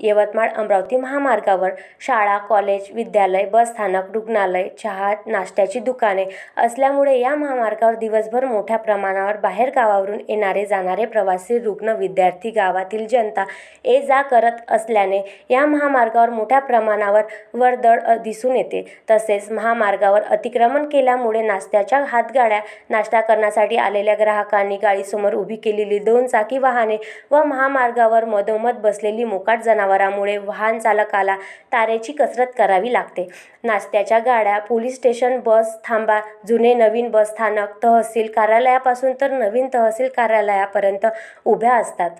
यवतमाळ अमरावती महामार्गावर शाळा कॉलेज विद्यालय बसस्थानक रुग्णालय चहा नाश्त्याची दुकाने असल्यामुळे या महामार्गावर दिवसभर मोठ्या प्रमाणावर बाहेर गावावरून येणारे जाणारे प्रवासी रुग्ण विद्यार्थी गावातील जनता ये जा करत असल्याने या महामार्गावर मोठ्या प्रमाणावर वर्दळ दिसून येते. तसेच महामार्गावर अतिक्रमण केल्यामुळे नाश्त्याच्या हातगाड्या नाश्ता करण्यासाठी आलेल्या ग्राहकांनी गाडीसमोर उभी केलेली दोन चाकी वाहने व महामार्गावर मधोमध बसलेली मोकाट जनावर जनावरामुळे वाहन चालकाला तारेची कसरत करावी लागते. नाश्त्याच्या गाड्या पोलीस स्टेशन बस थांबा जुने नवीन बसस्थानक तहसील कार्यालयापासून तर नवीन तहसील कार्यालयापर्यंत उभ्या असतात.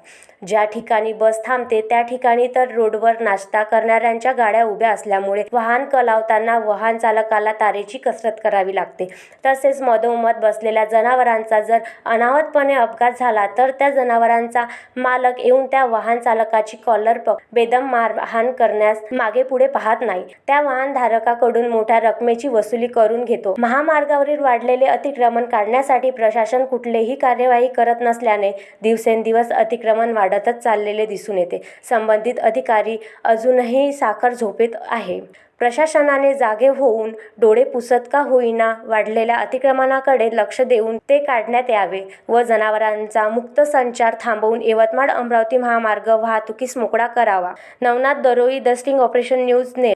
ज्या ठिकाणी बस थांबते त्या ठिकाणी तर रोडवर नाश्ता करणाऱ्यांच्या गाड्या उभ्या असल्यामुळे वाहन कलावताना वाहन चालकाला तारेची कसरत करावी लागते. तसेच मधोमध बसलेल्या जनावरांचा जर अनाहतपणे अपघात झाला तर त्या जनावरांचा मालक येऊन त्या वाहन चालकाची कॉलर पक बेदम मारहाण करण्यास मागे पुढे पाहत नाही. त्या वाहनधारकाकडून मोठ्या रकमेची वसुली करून घेतो. महामार्गावरील वाढलेले अतिक्रमण काढण्यासाठी प्रशासन कुठलीही कार्यवाही करत नसल्याने दिवसेंदिवस अतिक्रमण वाढतच चाललेले दिसून येते. संबंधित अधिकारी अजूनही साखर झोपेत आहे. प्रशासनाने जागे होऊन डोळे पुसत का होईना वाढलेल्या अतिक्रमणाकडे लक्ष देऊन ते काढण्यात यावे व जनावरांचा मुक्त संचार थांबवून यवतमाळ अमरावती महामार्ग वाहतुकीस मोकळा करावा. Navnath Daroi the sting operation news ने